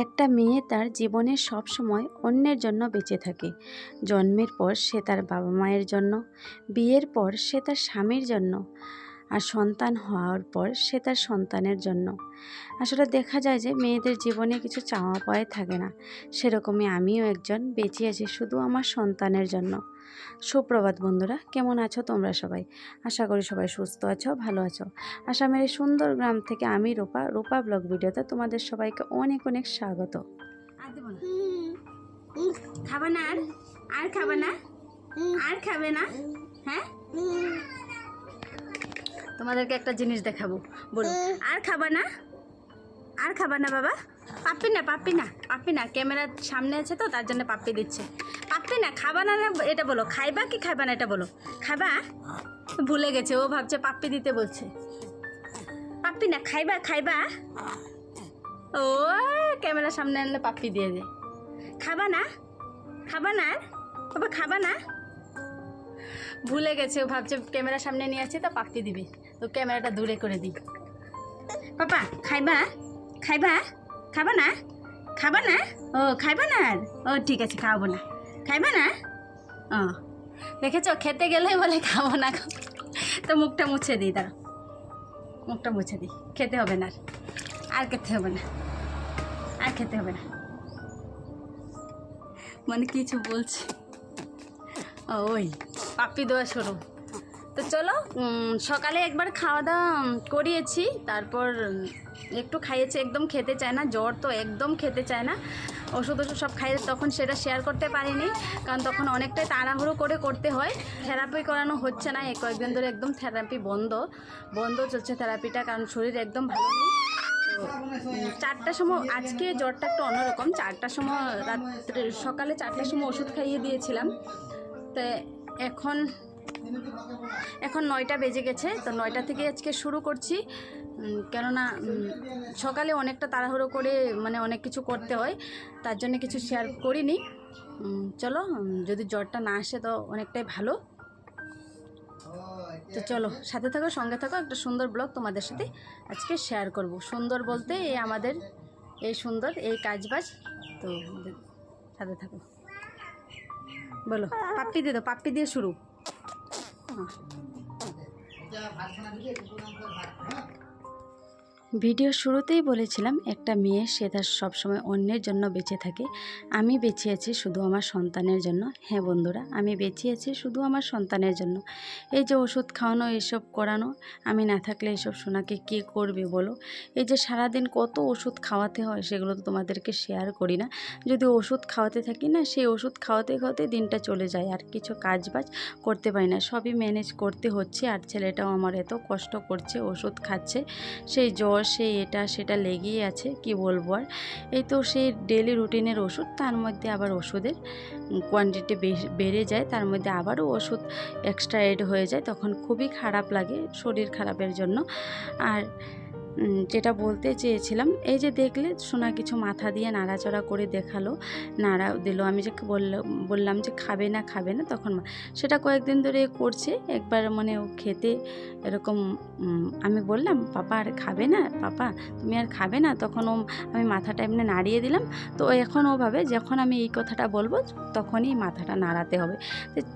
একটা মেয়ে তার জীবনে সব সময় অন্যের জন্য বেঁচে থাকে। জন্মের পর সে তার বাবা মায়ের জন্য, বিয়ের পর সে তার স্বামীর জন্য, আর সন্তান হওয়ার পর সে তার সন্তানের জন্য। আসলে দেখা যায় যে মেয়েদের জীবনে কিছু চাওয়া পাওয়াই থাকে না। সেরকমই আমিও একজন বেঁচে আছি শুধু আমার সন্তানের জন্য। সুপ্রভাত বন্ধুরা, কেমন আছো তোমরা সবাই? আশা করি সবাই সুস্থ আছো, ভালো আছো। আসামের এই সুন্দর গ্রাম থেকে আমি রূপা রূপা ব্লগ ভিডিওতে তোমাদের সবাইকে অনেক অনেক স্বাগত। আর আর খাবে না? হ্যাঁ? তোমাদেরকে একটা জিনিস দেখাবো, বলো। আর খাবা না? আর খাবা না বাবা? পাপ্পি না পাপ্পি না পাপ্পি না। ক্যামেরার সামনে আছে তো, তার জন্য পাপ্পি দিচ্ছে। পাপ্পি না, খাবা না না, এটা বলো। খাইবা কি খাইবা না, এটা বলো। খাবা ভুলে গেছে, ও ভাবছে পাপ্পি দিতে বলছে। পাপ্পি না, খাইবা খাইবা? ও ক্যামেরার সামনে আনলে পাপ্পি দিয়ে দে। খাবা না? খাবা না? বাবা, খাবা না? ভুলে গেছে, ও ভাবছে ক্যামেরার সামনে নিয়ে আসছে, তো পাপ্পি দিবি। তো ক্যামেরাটা দূরে করে দিই। পাপা, খাইবা? খাইবা? খাবা না? খাবা না? ও, খাইবা না আর? ও, ঠিক আছে, খাওয়াবো না। খাইবা না? ও, দেখেছ, খেতে গেলে বলে খাব না তো মুখটা মুছে দিই দাঁড়া মুখটা মুছে দিই। খেতে হবে না আর। খেতে হবে না। আর খেতে হবে না। মানে কিছু বলছে। ওই, পাপ্পি দেওয়া শুরু। তো চলো সকালে একবার খাওয়া দাওয়া করিয়েছি। তারপর একটু খাইয়েছি, একদম খেতে চায় না, জ্বর তো একদম খেতে চায় না। ওষুধ ওষুধ সব খাইয়ে তখন সেটা শেয়ার করতে পারিনি, কারণ তখন অনেকটাই তাড়াহুড়ো করে করতে হয়। থেরাপি করানো হচ্ছে না, এই কয়েকদিন ধরে একদম থেরাপি বন্ধ। বন্ধ চলছে থেরাপিটা কারণ শরীর একদম ভালো নেই। চারটার সময়, আজকে জ্বরটা একটু অন্যরকম। চারটার সময়, রাত্রে, সকালে চারটার সময় ওষুধ খাইয়ে দিয়েছিলাম। তো এখন এখন নয়টা বেজে গেছে, তো নয়টা থেকে আজকে শুরু করছি। কেননা সকালে অনেকটা তাড়াহুড়ো করে মানে অনেক কিছু করতে হয়, তার জন্য কিছু শেয়ার করিনি। চলো যদি জ্বরটা না আসে তো অনেকটাই ভালো। তো চলো, সাথে থাকো, সঙ্গে থাকো, একটা সুন্দর ব্লগ তোমাদের সাথে আজকে শেয়ার করব। সুন্দর বলতে এই আমাদের, এই সুন্দর, এই কাজবাজ। তো সাথে থাকো। বলো, পাপ্পি দিয়ে দাও পাপ্পি দিয়ে শুরু। ভাত খানা দিলে ভাত ভিডিও শুরুতেই বলেছিলাম, একটা মেয়ে সে তার সবসময় অন্যের জন্য বেঁচে থাকে। আমি বেঁচে আছি শুধু আমার সন্তানের জন্য। হ্যাঁ বন্ধুরা, আমি বেঁচে আছি শুধু আমার সন্তানের জন্য। এই যে ওষুধ খাওয়ানো, এসব করানো, আমি না থাকলে এসব সোনাকে কে করবে বলো? এই যে সারাদিন কত ওষুধ খাওয়াতে হয়, সেগুলো তো তোমাদেরকে শেয়ার করি না। যদি ওষুধ খাওয়াতে থাকি না, সেই ওষুধ খাওয়াতে খাওয়াতে দিনটা চলে যায়, আর কিছু কাজ বাজ করতে পারি না। সবই ম্যানেজ করতে হচ্ছে, আর ছেলেটাও আমার এত কষ্ট করছে, ওষুধ খাচ্ছে, সেই জ্বর সেই এটা সেটা লেগেই আছে, কি বলব আর? এই তো সেই ডেলি রুটিনের ওষুধ, তার মধ্যে আবার ওষুধের কোয়ান্টিটি বেড়ে যায়, তার মধ্যে আবারও ওষুধ এক্সট্রা এড হয়ে যায়, তখন খুবই খারাপ লাগে শরীর খারাপের জন্য। আর যেটা বলতে চেয়েছিলাম, এই যে দেখলে সোনা কিছু মাথা দিয়ে নাড়াচড়া করে দেখাল, নাড়া দিল। আমি যে বললাম যে খাবে না খাবে না, তখন সেটা কয়েকদিন ধরে করছে, একবার মানে ও খেতে এরকম আমি বললাম, পাপা, আর খাবে না, পাপা, তুমি আর খাবে না? তখন ও, আমি মাথাটা এমনি নাড়িয়ে দিলাম। তো এখন ও ভাবে, যখন আমি এই কথাটা বলব, তখনই মাথাটা নাড়াতে হবে।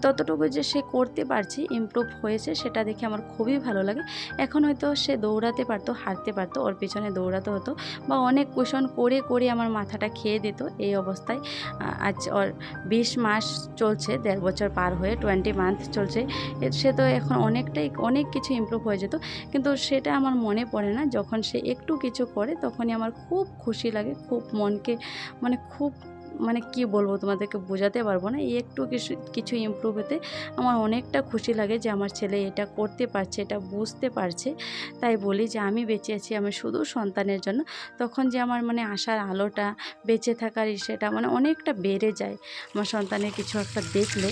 ততটুকু যে সে করতে পারছে ইমপ্রুভ হয়েছে, সেটা দেখে আমার খুবই ভালো লাগে। এখন হয়তো সে দৌড়াতে পারতো, হাঁটতে পারতো, ওর পিছনে দৌড়াতে হতো বা অনেক কোশন করে করে আমার মাথাটা খেয়ে দিত এই অবস্থায়। আজ ওর বিশ মাস চলছে, দেড় বছর পার হয়ে টোয়েন্টি মান্থ চলছে। সে তো এখন অনেকটাই, অনেক কিছু ইম্প্রুভ হয়ে যেত। কিন্তু সেটা আমার মনে পড়ে না। যখন সে একটু কিছু করে, তখনই আমার খুব খুশি লাগে, খুব মনকে মানে খুব মানে কি বলব তোমাদেরকে বোঝাতে পারব না। এই একটু কিছু কিছু ইম্প্রুভ হতে আমার অনেকটা খুশি লাগে যে আমার ছেলে এটা করতে পারছে, এটা বুঝতে পারছে। তাই বলি যে আমি বেঁচে আছি আমি শুধু সন্তানের জন্য। তখন যে আমার মানে আশার আলোটা বেঁচে থাকার সেটা মানে অনেকটা বেড়ে যায়। আমার সন্তানের কিছু একটা দেখলে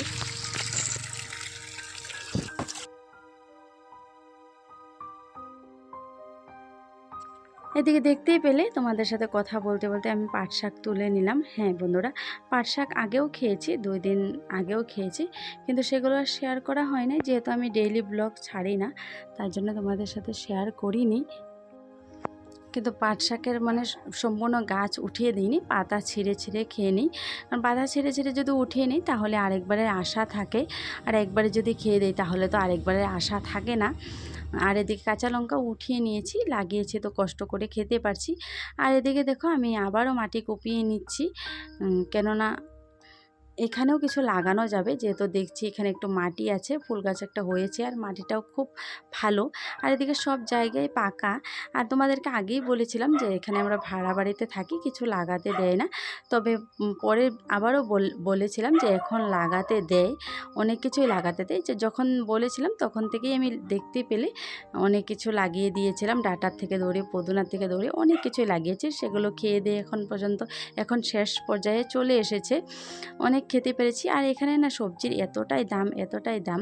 এদিকে দেখতেই পেলে তোমাদের সাথে কথা বলতে বলতে আমি পাট শাক তুলে নিলাম। হ্যাঁ বন্ধুরা, পাট শাক আগেও খেয়েছি, দুই দিন আগেও খেয়েছি, কিন্তু সেগুলো আর শেয়ার করা হয় না যেহেতু আমি ডেইলি ব্লগ ছাড়ি না, তার জন্য তোমাদের সাথে শেয়ার করিনি। কিন্তু পাট শাকের মানে সম্পূর্ণ গাছ উঠিয়ে দিইনি, পাতা ছিঁড়ে ছিঁড়ে খেয়ে নিই। কারণ পাতা ছিঁড়ে ছিঁড়ে যদি উঠিয়ে নিই, তাহলে আরেকবারের আশা থাকে। আর একবারে যদি খেয়ে দিই, তাহলে তো আরেকবারের আশা থাকে না। আর এদিকে কাঁচা লঙ্কা উঠিয়ে নিয়েছি, লাগিয়েছে তো কষ্ট করে খেতে পারছি। আর এদিকে দেখো আমি আবারও মাটি কুপিয়ে নিচ্ছি। কেননা এখানেও কিছু লাগানো যাবে। যেহেতু দেখছি এখানে একটু মাটি আছে, ফুল গাছ একটা হয়েছে আর মাটিটাও খুব ভালো। আর এদিকে সব জায়গায় পাকা। আর তোমাদেরকে আগেই বলেছিলাম যে এখানে আমরা ভাড়া বাড়িতে থাকি, কিছু লাগাতে দেয় না। তবে পরে আবারও বল- বলেছিলাম যে এখন লাগাতে দেয়, অনেক কিছুই লাগাতে দেয়। যে যখন বলেছিলাম তখন থেকেই আমি দেখতে পেলে অনেক কিছু লাগিয়ে দিয়েছিলাম। ডাটার থেকে ধরে, পদুনার থেকে ধরে অনেক কিছুই লাগিয়েছি। সেগুলো খেয়ে দিয়ে এখন পর্যন্ত, এখন শেষ পর্যায়ে চলে এসেছে। অনেক খেতে পেরেছি। আর এখানে না সবজির এতটাই দাম এতটাই দাম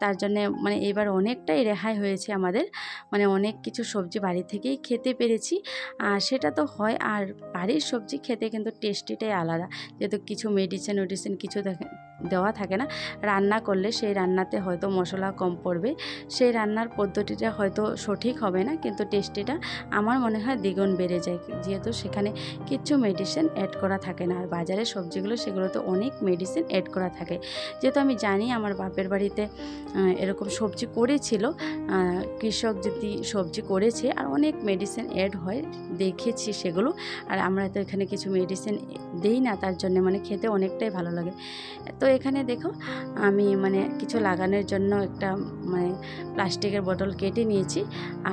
তার জন্যে মানে এবার অনেকটাই রেহাই হয়েছে আমাদের। মানে অনেক কিছু সবজি বাড়ি থেকেই খেতে পেরেছি। আর সেটা তো হয়, আর বাড়ির সবজি খেতে কিন্তু টেস্টিটাই আলাদা। যেহেতু কিছু মেডিসিন মেডিসিন কিছু দেখে- দেওয়া থাকে না। রান্না করলে সেই রান্নাতে হয়তো মশলা কম পড়বে। সেই রান্নার পদ্ধতিটা হয়তো সঠিক হবে না, কিন্তু টেস্টিটা আমার মনে হয় দ্বিগুণ বেড়ে যায়। যেহেতু সেখানে কিচ্ছু মেডিসিন অ্যাড করা থাকে না। আর বাজারের সবজিগুলো, সেগুলোতে অনেক মেডিসিন অ্যাড করা থাকে। যেহেতু আমি জানি আমার বাপের বাড়িতে এরকম সবজি করেছিল কৃষক যদি সবজি করেছে আর অনেক মেডিসিন অ্যাড হয়, দেখেছি সেগুলো। আর আমরা তো এখানে কিছু মেডিসিন দেই না, তার জন্য মানে খেতে অনেকটাই ভালো লাগে। তো এখানে দেখো, আমি মানে কিছু লাগানোর জন্য একটা মানে প্লাস্টিকের বোতল কেটে নিয়েছি,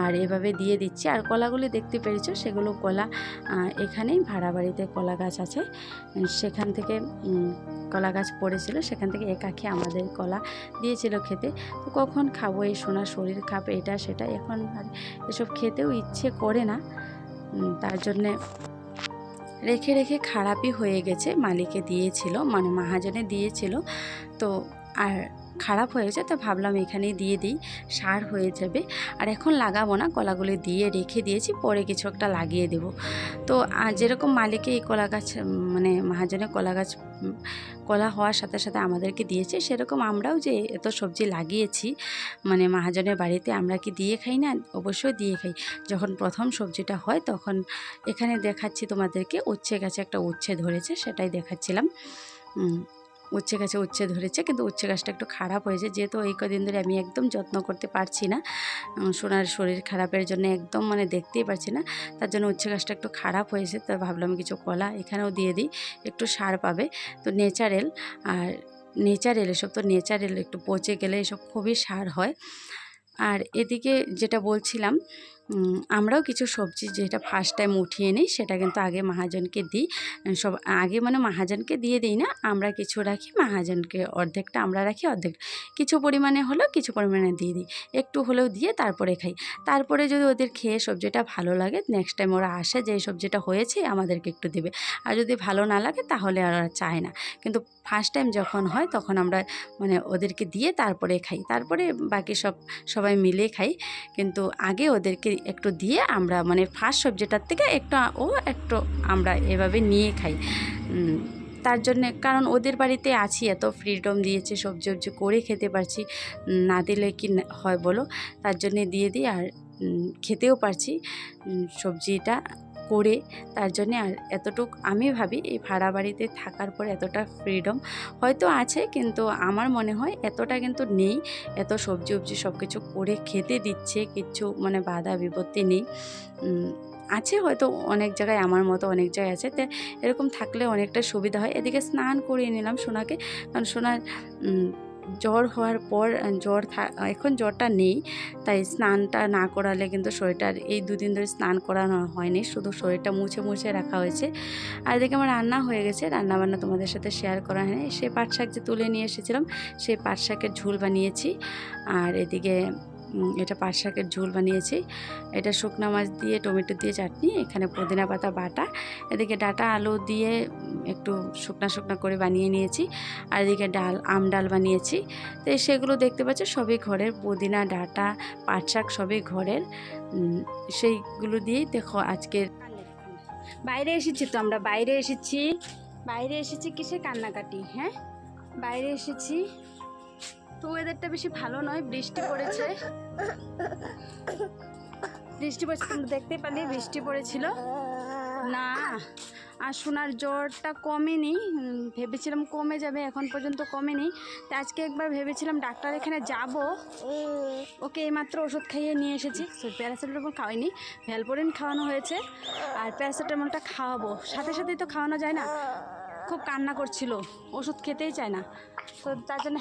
আর এভাবে দিয়ে দিচ্ছি। আর কলাগুলি দেখতে পেরেছ, সেগুলো কলা এখানেই ভাড়া বাড়িতে কলা গাছ আছে। সেখান থেকে কলা গাছ পড়েছিল, সেখান থেকে একাকি আমাদের কলা দিয়েছিল খেতে। তো কখন খাব এই সোনার শরীর খাবে এটা সেটা, এখন এসব খেতেও ইচ্ছে করে না। তার জন্যে রেখে রেখে খারাপই হয়ে গেছে মালিকে দিয়েছিল মানে মহাজনে দিয়েছিল। তো আর খারাপ হয়েছে, তো ভাবলাম এখানেই দিয়ে দিই, সার হয়ে যাবে। আর এখন লাগাবো না, কলাগুলি দিয়ে রেখে দিয়েছি, পরে কিছু একটা লাগিয়ে দেব। তো যেরকম মালিকে এই কলা গাছ মানে মহাজনের কলা গাছ কলা হওয়ার সাথে সাথে আমাদেরকে দিয়েছে, সেরকম আমরাও যে এত সবজি লাগিয়েছি মানে মহাজনের বাড়িতে আমরা কি দিয়ে খাই না? অবশ্যই দিয়ে খাই। যখন প্রথম সবজিটা হয়, তখন এখানে দেখাচ্ছি তোমাদেরকে, উচ্ছে গাছে একটা উচ্ছে ধরেছে, সেটাই দেখাচ্ছিলাম। উচ্ছে গাছে উচ্ছে ধরেছে, কিন্তু উচ্ছে গাছটা একটু খারাপ হয়েছে। যেহেতু এই কদিন ধরে আমি একদম যত্ন করতে পারছি না সোনার শরীর খারাপের জন্য একদম মানে দেখতেই পারছি না, তার জন্য উচ্ছে গাছটা একটু খারাপ হয়েছে, তো ভাবলাম কিছু কলা এখানেও দিয়ে দিই, একটু সার পাবে। তো নেচারেল আর নেচারেল এসব তো নেচারেল একটু পচে গেলে এসব খুবই সার হয়। আর এদিকে যেটা বলছিলাম আমরাও কিছু সবজি যেটা ফার্স্ট টাইম উঠিয়ে নিই, সেটা কিন্তু আগে মহাজনকে দিই। সব, আগে মানে মহাজনকে দিয়ে দিই না, আমরা কিছু রাখি, মহাজনকে অর্ধেকটা আমরা রাখি, অর্ধেক কিছু পরিমাণে হলেও কিছু পরিমাণে দিয়ে দিই। একটু হলেও দিয়ে তারপরে খাই। তারপরে যদি ওদের খেয়ে সবজিটা ভালো লাগে নেক্সট টাইম ওরা আসে, যে সবজিটা হয়েছে আমাদেরকে একটু দেবে। আর যদি ভালো না লাগে, তাহলে আর ওরা চায় না। কিন্তু ফার্স্ট টাইম যখন হয়, তখন আমরা মানে ওদেরকে দিয়ে তারপরে খাই। তারপরে বাকি সব সবাই মিলে খাই। কিন্তু আগে ওদেরকে একটু দিয়ে আমরা মানে ফার্স্ট সবজিটার থেকে একটু ও একটু আমরা এভাবে নিয়ে খাই। তার জন্য কারণ ওদের বাড়িতে আছি, এত ফ্রিডম দিয়েছে, সবজি সবজি করে খেতে পারছি না দিলে কি হয় বলো? তার জন্যে দিয়ে দিই আর খেতেও পারছি সবজিটা করে, তার জন্যে আর এতটুক আমি ভাবি এই ভাড়া বাড়িতে থাকার পর এতটা ফ্রিডম হয়তো আছে, কিন্তু আমার মনে হয় এতটা কিন্তু নেই। এত সবজি উবজি সব কিছু করে খেতে দিচ্ছে কিচ্ছু মানে বাধা বিপত্তি নেই। আছে হয়তো অনেক জায়গায় আমার মতো অনেক জায়গায় আছে, তো এরকম থাকলে অনেকটা সুবিধা হয়। এদিকে স্নান করিয়ে নিলাম সোনাকে, কারণ সোনার জ্বর হওয়ার পর জ্বর এখন জ্বরটা নেই, তাই স্নানটা না করালে কিন্তু শরীরটার এই দুদিন ধরে স্নান করানো হয়নি, শুধু শরীরটা মুছে মুছে রাখা হয়েছে। আর এদিকে আমার রান্না হয়ে গেছে রান্না বান্না তোমাদের সাথে শেয়ার করা হয়নি। সে পাট শাক যে তুলে নিয়ে এসেছিলাম সেই পাট শাকের ঝোল বানিয়েছি। আর এদিকে এটা পাট শাকের ঝোল বানিয়েছি। এটা শুকনো মাছ দিয়ে, টমেটো দিয়ে চাটনি, এখানে পুদিনা পাতা, বাটা, এদিকে ডাটা, আলু দিয়ে একটু শুকনা শুকনা করে বানিয়ে নিয়েছি, আর এদিকে ডাল, আম ডাল বানিয়েছি। তো সেগুলো দেখতে পাচ্ছ, সবই ঘরের পুদিনা, ডাটা, পাট শাক সবই ঘরের। সেইগুলো দিয়েই দেখো আজকে বাইরে এসেছি তো আমরা, বাইরে এসেছি। বাইরে এসেছি কিসে কান্নাকাটি হ্যাঁ? বাইরে এসেছি তো ওয়েদারটা বেশি ভালো নয়, বৃষ্টি পড়েছে। বৃষ্টি পড়ছে, তোমরা দেখতেই পারলে, বৃষ্টি পড়েছিল। না, আর সোনার জ্বরটা কমেনি ভেবেছিলাম কমে যাবে, এখন পর্যন্ত কমেনি। তো আজকে একবার ভেবেছিলাম ডাক্তার এখানে যাব। ওকে এইমাত্র ওষুধ খাইয়ে নিয়ে এসেছি। প্যারাসিটামল খাওয়াইনি, ভ্যালপোরিন খাওয়ানো হয়েছে, আর প্যারাসিটামলটা খাওয়াবো। সাথে সাথেই তো খাওয়ানো যায় না। খুব কান্না করছিল, ওষুধ খেতেই চায় না। তো তার জন্য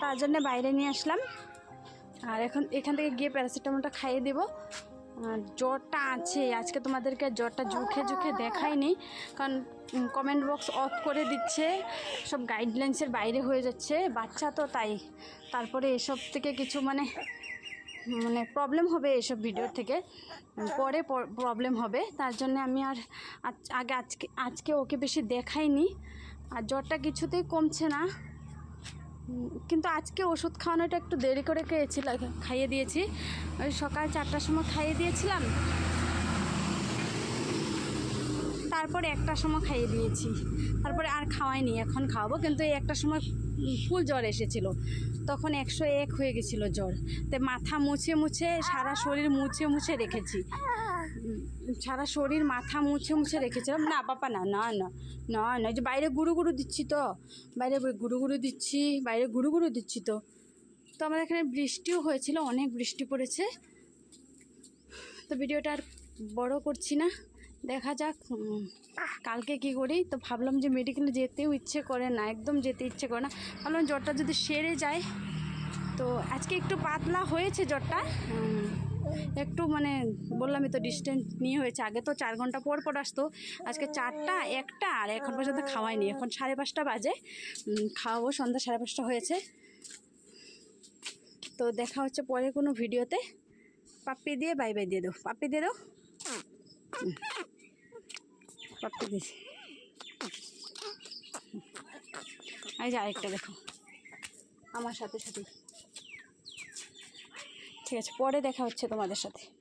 তার জন্য বাইরে নিয়ে আসলাম। আর এখন এখান থেকে গিয়ে প্যারাসিটামলটা খাইয়ে দেবো। আর জ্বরটা আছে। আজকে তোমাদেরকে জ্বরটা জুখে জুখে দেখাইনি। কারণ কমেন্ট বক্স অফ করে দিচ্ছে। সব গাইডলাইন্সের বাইরে হয়ে যাচ্ছে। বাচ্চা তো তাই। তারপরে এসব থেকে কিছু মানে মানে প্রবলেম হবে এসব ভিডিওর থেকে। পরে প্রবলেম হবে। তার জন্য আমি আর আগে আজকে আজকে ওকে বেশি দেখাইনি। আর জ্বরটা কিছুতেই কমছে না। কিন্তু আজকে ওষুধ খাওয়ানোটা একটু দেরি করে খেয়েছিল, খাইয়ে দিয়েছি। ওই সকাল চারটার সময় খাইয়ে দিয়েছিলাম। তারপর একটার সময় খাইয়ে দিয়েছি। তারপরে আর খাওয়াইনি, এখন খাওয়াবো। কিন্তু এই একটা সময় ফুল জ্বর এসেছিল। তখন একশো এক হয়ে গেছিল জ্বর। তো মাথা মুছে মুছে সারা শরীর মুছে মুছে রেখেছি। সারা শরীর মাথা মুছে মুছে রেখেছিলাম। না পাপা না না না না না যে বাইরে গুরু গুরু দিচ্ছি তো। বাইরে গুরু গুরু দিচ্ছি, বাইরে গুরু গুরু দিচ্ছি তো। তো আমাদের এখানে বৃষ্টিও হয়েছিল, অনেক বৃষ্টি পড়েছে। তো ভিডিওটা আর বড় করছি না। দেখা যাক কালকে কি করি। তো ভাবলাম যে মেডিকেলে যেতেও ইচ্ছে করে না, একদম যেতে ইচ্ছে করে না। ভাবলাম জ্বরটা যদি সেরে যায়। তো আজকে একটু পাতলা হয়েছে জ্বরটা। একটু মানে বললামই তো ডিস্টেন্স নিয়ে হয়েছে। আগে তো চার ঘণ্টা পর পর আসতো। আজকে চারটা, একটা, আর এখন পর্যন্ত খাওয়াইনি। এখন সাড়ে পাঁচটা বাজে। খাওয়াবো, সন্ধ্যা সাড়ে পাঁচটা হয়েছে। তো দেখা হচ্ছে পরে কোনো ভিডিওতে। পাপ্পি দিয়ে, বাই বাই দিয়ে দাও। পাপ্পি দিয়ে দাও। পাপ্পি দিয়েছি। এই যে আরেকটা দেখো। আমার সাথে সাথে। ঠিক আছে পরে দেখা হচ্ছে তোমাদের সাথে।